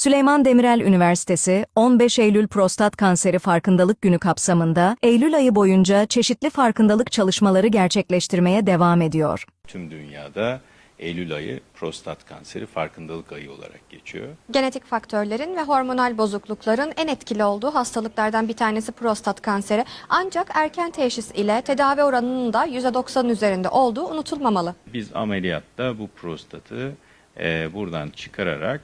Süleyman Demirel Üniversitesi, 15 Eylül Prostat Kanseri Farkındalık Günü kapsamında Eylül ayı boyunca çeşitli farkındalık çalışmaları gerçekleştirmeye devam ediyor. Tüm dünyada Eylül ayı prostat kanseri farkındalık ayı olarak geçiyor. Genetik faktörlerin ve hormonal bozuklukların en etkili olduğu hastalıklardan bir tanesi prostat kanseri. Ancak erken teşhis ile tedavi oranının da %90 üzerinde olduğu unutulmamalı. Biz ameliyatta bu prostatı e, buradan çıkararak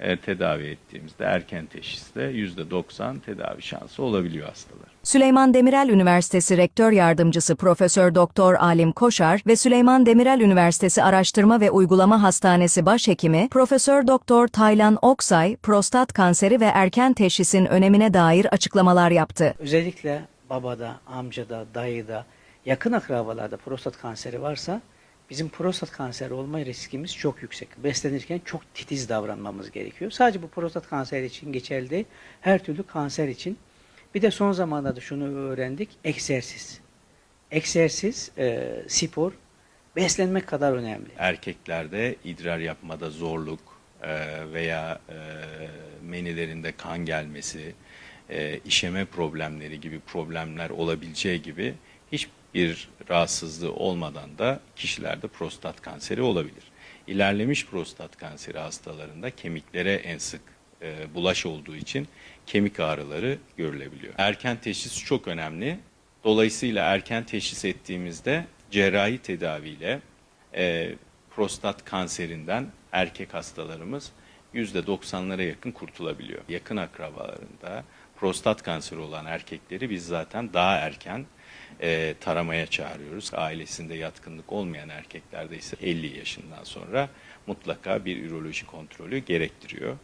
e, tedavi ettiğimizde erken teşhiste %90 tedavi şansı olabiliyor hastalar. Süleyman Demirel Üniversitesi Rektör Yardımcısı Profesör Doktor Alim Koşar ve Süleyman Demirel Üniversitesi Araştırma ve Uygulama Hastanesi Başhekimi Profesör Doktor Taylan Oksay, prostat kanseri ve erken teşhisin önemine dair açıklamalar yaptı. Özellikle babada, amcada, dayıda, yakın akrabalarda prostat kanseri varsa bizim prostat kanseri olma riskimiz çok yüksek. Beslenirken çok titiz davranmamız gerekiyor. Sadece bu prostat kanseri için geçerli değil, her türlü kanser için. Bir de son zamanlarda şunu öğrendik, egzersiz. Egzersiz, e, spor, beslenmek kadar önemli. Erkeklerde idrar yapmada zorluk e, veya e, menilerinde kan gelmesi, e, işeme problemleri gibi problemler olabileceği gibi hiçbir rahatsızlığı olmadan da kişilerde prostat kanseri olabilir. İlerlemiş prostat kanseri hastalarında kemiklere en sık e, bulaş olduğu için kemik ağrıları görülebiliyor. Erken teşhis çok önemli. Dolayısıyla erken teşhis ettiğimizde cerrahi tedaviyle e, prostat kanserinden erkek hastalarımız %90'lara yakın kurtulabiliyor. Yakın akrabalarında prostat kanseri olan erkekleri biz zaten daha erken e, taramaya çağırıyoruz. Ailesinde yatkınlık olmayan erkeklerde ise 50 yaşından sonra mutlaka bir üroloji kontrolü gerektiriyor.